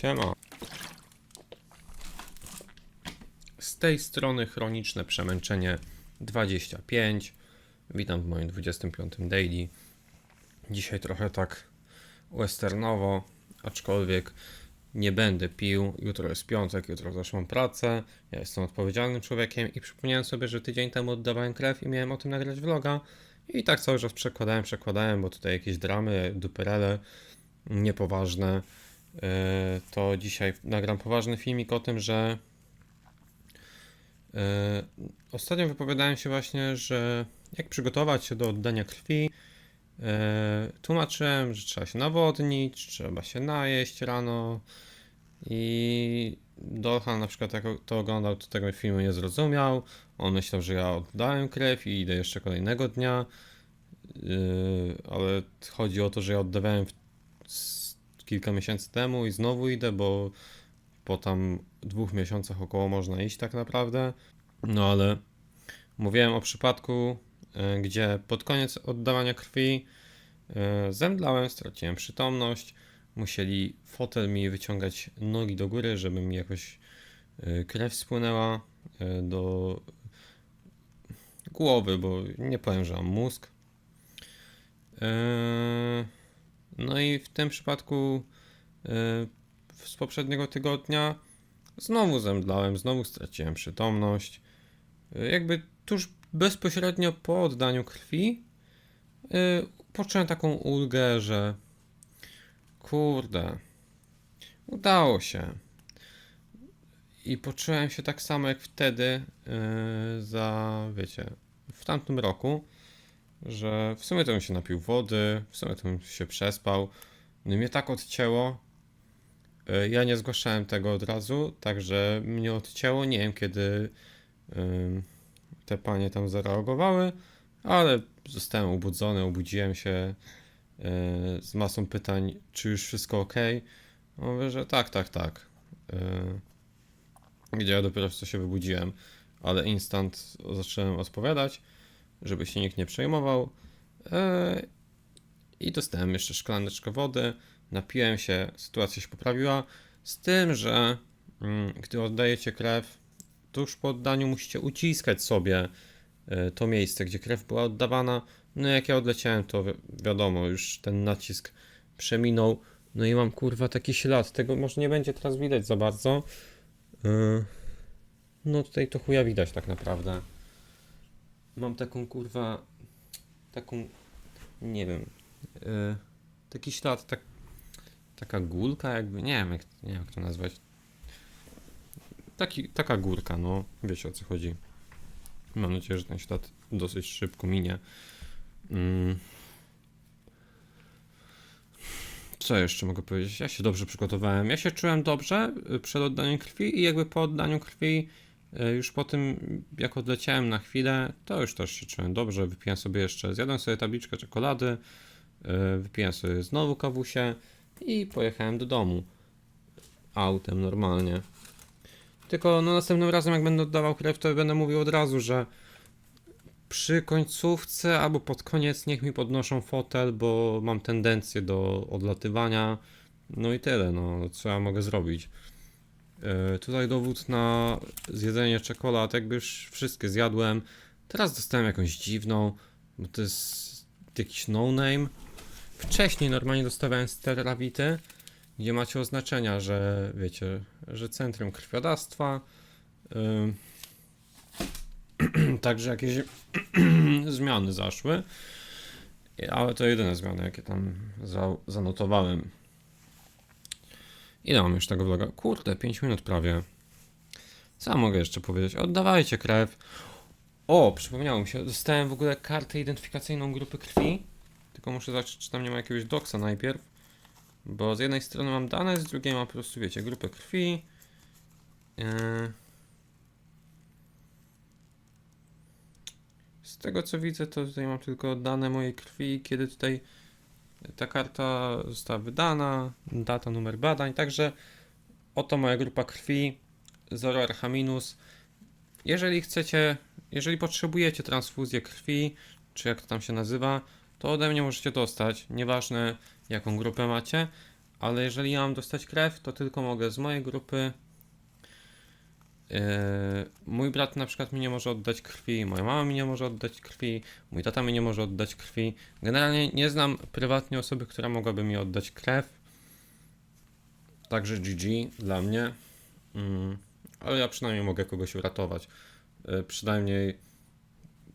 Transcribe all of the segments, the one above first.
Siema. Z tej strony chroniczne przemęczenie 25. Witam w moim 25 daily. Dzisiaj trochę tak westernowo, aczkolwiek nie będę pił. Jutro jest piątek, jutro też mam pracę. Ja jestem odpowiedzialnym człowiekiem i przypomniałem sobie, że tydzień temu oddawałem krew i miałem o tym nagrać vloga. I tak cały czas przekładałem, przekładałem, bo tutaj jakieś dramy, duperele niepoważne. Yy, To dzisiaj nagram poważny filmik o tym, że yy, ostatnio wypowiadałem się właśnie, że jak przygotować się do oddania krwi. Yy, Tłumaczyłem, że trzeba się nawodnić, trzeba się najeść rano i Dolhan na przykład jak to oglądał, to tego filmu nie zrozumiał. On myślał, że ja oddałem krew i idę jeszcze kolejnego dnia. Ale chodzi o to, że ja oddawałem w, kilka miesięcy temu i znowu idę, bo po tam dwóch miesiącach około można iść tak naprawdę. No ale mówiłem o przypadku, yy, gdzie pod koniec oddawania krwi yy, zemdlałem, straciłem przytomność. Musieli fotel mi wyciągać nogi do góry, żeby mi jakoś yy, krew spłynęła do głowy, bo nie powiem, że mam mózg. No i w tym przypadku eee, z poprzedniego tygodnia znowu zemdlałem, znowu straciłem przytomność. Eee, Jakby tuż bezpośrednio po oddaniu krwi eee, poczułem taką ulgę, że kurde, udało się. I poczułem się tak samo jak wtedy za, wiecie, w tamtym roku że w sumie to bym się napił wody, w sumie to bym się przespał. No i mnie tak odcięło. Y, Ja nie zgłaszałem tego od razu, także mnie odcięło. Nie wiem kiedy te panie tam zareagowały, ale zostałem obudzony, obudziłem się y, z masą pytań, czy już wszystko ok. Mówię, że tak, tak, tak. Y, Gdzie ja dopiero co się wybudziłem, ale instant zacząłem odpowiadać żeby się nikt nie przejmował. Eee, I dostałem jeszcze szklaneczkę wody, napiłem się, sytuacja się poprawiła. Z tym, że mm, gdy oddajecie krew, to już po oddaniu musicie uciskać sobie e, to miejsce, gdzie krew była oddawana. No jak ja odleciałem, to wi- wiadomo, już ten nacisk przeminął. No i mam kurwa taki ślad. Tego może nie będzie teraz widać za bardzo. Eee, No tutaj to chuja widać tak naprawdę mam taką kurwa, taką, nie wiem, yy, taki ślad, tak, taka górka jakby, nie wiem jak, nie wiem jak to nazwać. Taki, taka górka, no, wiecie o co chodzi. Mam nadzieję, że ten ślad dosyć szybko minie. Mm. Co jeszcze mogę powiedzieć? Ja się dobrze przygotowałem. Ja się czułem dobrze y, przed oddaniem krwi i jakby po oddaniu krwi Już po tym, jak odleciałem na chwilę, to już też się czułem dobrze. Wypiłem sobie jeszcze, zjadłem sobie tabliczkę czekolady, e, wypiłem sobie znowu kawusie i pojechałem do domu. Autem normalnie. Tylko no następnym razem, jak będę oddawał krew, to będę mówił od razu, że przy końcówce albo pod koniec niech mi podnoszą fotel, bo mam tendencję do odlatywania. No i tyle, no co ja mogę zrobić. E, Tutaj dowód na zjedzenie czekolad, jakby już wszystkie zjadłem. Teraz dostałem jakąś dziwną, bo to jest jakiś no-name. Wcześniej normalnie dostawałem sterawity, gdzie macie oznaczenia, że wiecie, że centrum krwiodawstwa. Także jakieś zmiany zaszły. Ale to jedyne zmiany, jakie tam za, zanotowałem. Ile mam już tego vloga? Kurde, 5 minut prawie. Co mogę jeszcze powiedzieć? Oddawajcie krew. O, przypomniało mi się, dostałem w ogóle kartę identyfikacyjną grupy krwi. Tylko muszę zobaczyć, czy tam nie ma jakiegoś doksa najpierw. Bo z jednej strony mam dane, z drugiej mam po prostu, wiecie, grupę krwi. Yy. Z tego co widzę, to tutaj mam tylko dane mojej krwi, kiedy tutaj ta karta została wydana, data, numer badań, także oto moja grupa krwi, 0 RH. Jeżeli chcecie, jeżeli potrzebujecie transfuzję krwi, czy jak to tam się nazywa, to ode mnie możecie dostać, nieważne jaką grupę macie, ale jeżeli ja mam dostać krew, to tylko mogę z mojej grupy. Yy, mój brat na przykład mi nie może oddać krwi, moja mama mi nie może oddać krwi, mój tata mi nie może oddać krwi. Generalnie nie znam prywatnie osoby, która mogłaby mi oddać krew. Także GG dla mnie. Mm, ale ja przynajmniej mogę kogoś uratować. Yy, przynajmniej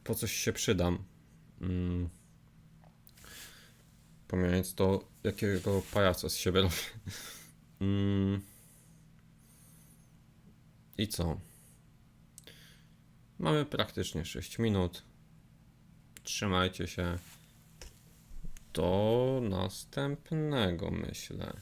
po coś się przydam. Mm. Pomijając to, jakiego pajaca z siebie robię. Mm. I co? Mamy praktycznie 6 minut. Trzymajcie się. Do następnego, myślę.